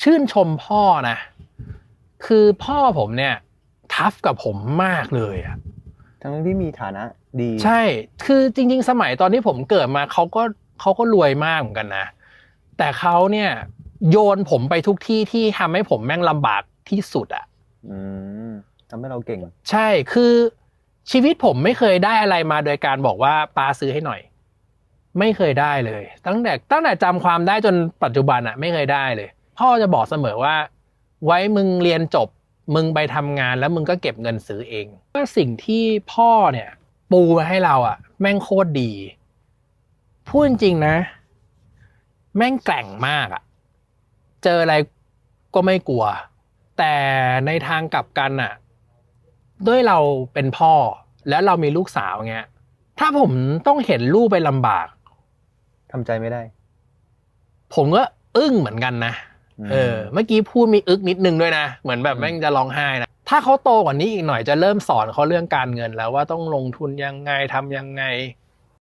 ชื่นชมพ่อนะ คือพ่อผมเนี่ย ทัฟกับผมมากเลยอะทั้งที่มีฐานะดี ใช่ คือจริง ๆ สมัยตอนที่ผมเกิดมาเขาก็เขาก็รวยมากเหมือนกันนะ แต่เขาเนี่ยโยนผมไปทุกที่ที่ทำให้ผมแม่งลำบากที่สุดอะอืมทำให้เราเก่ง ใช่ คือชีวิตผมไม่เคยได้อะไรมาโดยการบอกว่าปาซื้อให้หน่อย ไม่เคยได้เลย ตั้งแต่ตั้งแต่จำความได้จนปัจจุบันอะไม่เคยได้เลย พ่อจะบอกเสมอว่า ไว้มึงเรียนจบมึงไปทำงานแล้วมึงก็เก็บเงินซื้อเองว่าสิ่งที่พ่อเนี่ย ปูมาให้เราอะแม่งโคตรดีพูดจริงนะ แม่งแกร่งมากอะเจออะไรก็ไม่กลัว แต่ในทางกลับกันอะด้วยเราเป็นพ่อแล้วเรามีลูกสาวเงี้ยถ้าผมต้องเห็นลูกไปลำบาก ทำใจไม่ได้ ผมก็อึ้งเหมือนกันนะมเออ เมื่อกี้พูดมีอึกนิดนึงด้วยนะ เหมือนแบบอืมแม่งจะร้องไห้นะ ถ้าเขาโตกว่านี้อีกหน่อยจะเริ่มสอนเขาเรื่องการเงินแล้วว่าต้องลงทุนยังไงทำยังไง